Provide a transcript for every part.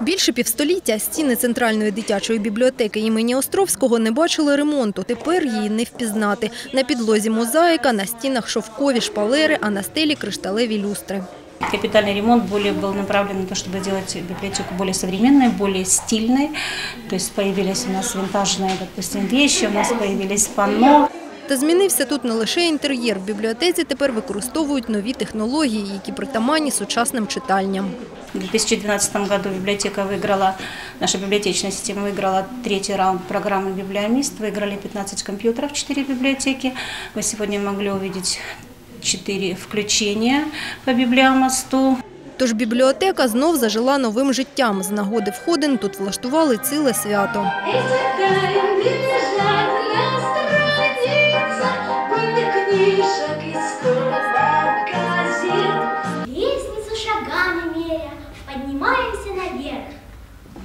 Більше півстоліття стіни центральної дитячої бібліотеки імені Островського не бачили ремонту. Тепер її не впізнати. На підлозі мозаїка, на стінах шовкові шпалери, а на стелі кришталеві люстри. Капитальный ремонт более был направлен на то, чтобы делать библиотеку более современной, более стильной. То есть появились у нас винтажные, допустим, вещи, у нас появились панно. Та змінився тут не лише інтер'єр. В бібліотеці тепер використовують нові технології, які притаманні сучасним читальням. В 2012 году библиотека выиграла, наша библиотечная система выиграла третий раунд программы «Библиомист». Выиграли 15 компьютеров, 4 библиотеки. Вы сегодня могли увидеть 4 включения по библиомосту. Тож бібліотека знов зажила новим життям. З нагоди входин тут влаштували ціле свято. Поднимаемся наверх.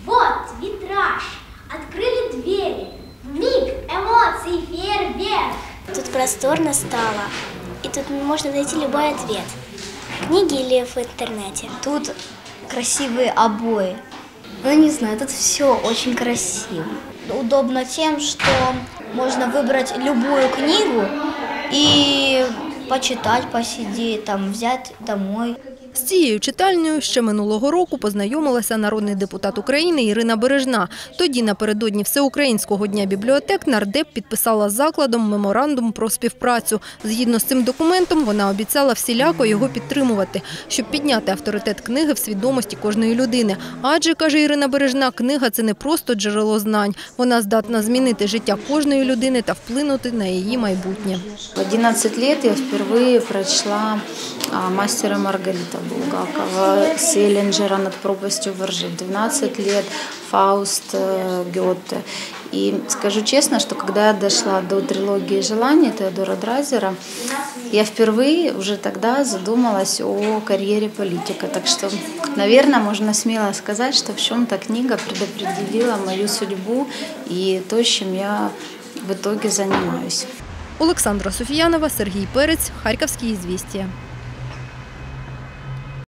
Вот витраж, открыли двери. Миг эмоций фейерверк. Тут просторно стало, и тут можно найти любой ответ. В книге или в интернете. Тут красивые обои. Ну, не знаю, тут все очень красиво. Удобно тем, что можно выбрать любую книгу и почитать, посидеть, там, взять домой. З цією читальнею ще минулого року познайомилася народний депутат України Ірина Бережна. Тоді напередодні Всеукраїнського дня бібліотек нардеп підписала закладом меморандум про співпрацю. Згідно з цим документом, вона обіцяла всіляко його підтримувати, щоб підняти авторитет книги в свідомості кожної людини. Адже, каже Ірина Бережна, книга – це не просто джерело знань. Вона здатна змінити життя кожної людини та вплинути на її майбутнє. В 11 лет я впервые прочла «Мастера и Маргарита» Булгакова, Селлинджера «Над пропастью воржи». В 12 лет «Фауст» э, Гёте. И скажу честно, что когда я дошла до трилогии «Желаний» Теодора Дразера, я впервые уже тогда задумалась о карьере политика. Так что, наверное, можно смело сказать, что в чем-то книга предопределила мою судьбу и то, чем я в итоге занимаюсь. Олександра Софіянова, Сергій Перець, Харківські ізвістія.